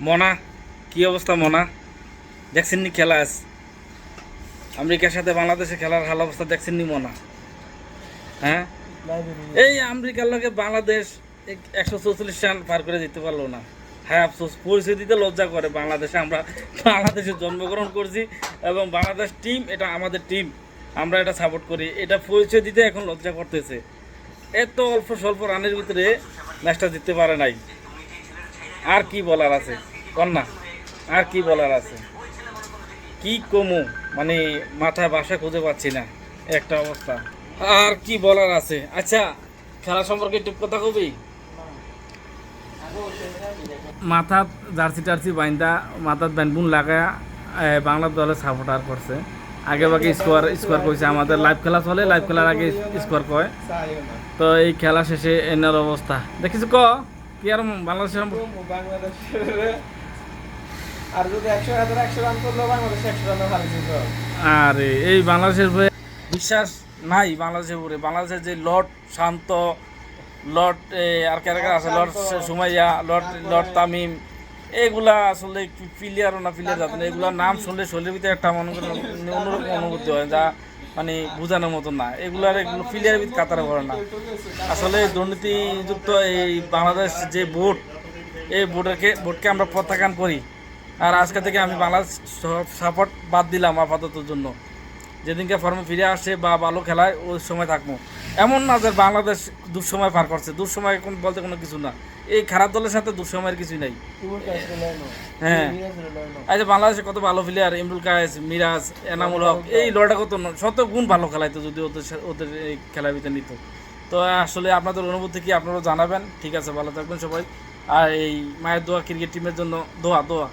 মনা, কি অবস্থা মনা? দেখছেন নি খেলা আজ? আমেরিকার সাথে বাংলাদেশে খেলার হাল অবস্থা দেখছেন নি মনা? হ্যাঁ? এই আমেরিকার লগে বাংলাদেশ এক- একশো চৌচল্লিশ রান পার করে দিতে পারল না। হ্যাঁ আফসোস পরিচয় দিতে লজ্জা করে বাংলাদেশে। আমরা বাংলাদেশে জন্মগ্রহণ করছি এবং বাংলাদেশ টিম এটা আমাদের টিম আমরা এটা সাপোর্ট করি। এটা পরিচয় দিতে এখন লজ্জা করতেছে। এত অল্প স্বল্প রানের ভিতরে ম্যাচটা জিততে পারে নাই। আর কি বলার আছে? কন্যা, আর কি বলার আছে? কি কমু? মানে মাথায় বাসা খুঁজে পাচ্ছি না, একটা অবস্থা। আর কি বলার আছে? আচ্ছা খেলা সম্পর্কে একটু কথা কবি? মাথা জার্সি টার্সি বাইন্দা মাথার ব্যানবুন লাগায় বাংলা দলে সাপোর্টার করছে। আগে বাকি স্কোয়ার স্কোয়ার করছে আমাদের লাইভ খেলা চলে লাইভ খেলার আগে স্কোয়ার কয়। তো এই খেলা শেষে এনার অবস্থা। দেখিস ক? কি আর বাংলাদেশের বাংলাদেশের। আর যদি একশো হাজার একশো রান করলেও বাংলাদেশ একশো রানও হারিয়েছে আরে এই বাংলাদেশের হয়ে বিশ্বাস নাই বাংলাদেশের উপরে। বাংলাদেশের যে লর্ড শান্ত লর্ড এ, আর কারা কারা আছে? Lord Sumaiya lord lord Tamim. এগুলা আসলে প্লেয়ারও না প্লেয়ার যাতে এগুলার নাম শুনলে শরীরের ভিতরে একটা মনে করেন অন্যরকম অনুভূতি হয় যা মানে বোঝানোর মতো না। এগুলার এগুলো ফিলিয়ার ভিতরে কাতারে পড়ে না। আসলে দুর্নীতিযুক্ত এই বাংলাদেশ যে বোর্ড এই বোর্ডকে ভোটকে আমরা প্রত্যাখ্যান করি। আর আজকে থেকে আমি বাংলাদেশ সাপোর্ট বাদ দিলাম আপাতত জন্য। যেদিনকে ফর্মে ফিরে আসে বা ভালো খেলায় ওই সময় থাকব। এমন না যে বাংলাদেশ দুঃসময় পার করছে। দুঃসময় এখন বলতে কোনো কিছু না। এই খারাপ দলের সাথে দুঃসময়ের কিছুই নাই। হ্যাঁ। আচ্ছা বাংলাদেশে কত ভালো প্লেয়ার ইমরুল কায়েস মিরাজ এনামুল হক এই লড়াটা কত শত গুণ ভালো খেলাইতো যদি ওদের ওদের এই খেলার ভিতরে নিত। তো আসলে আপনাদের অনুভূতি কি আপনারা জানাবেন। ঠিক আছে ভালো থাকবেন সবাই। আর এই মায়ের দোয়া ক্রিকেট টিমের জন্য দোয়া দোয়া।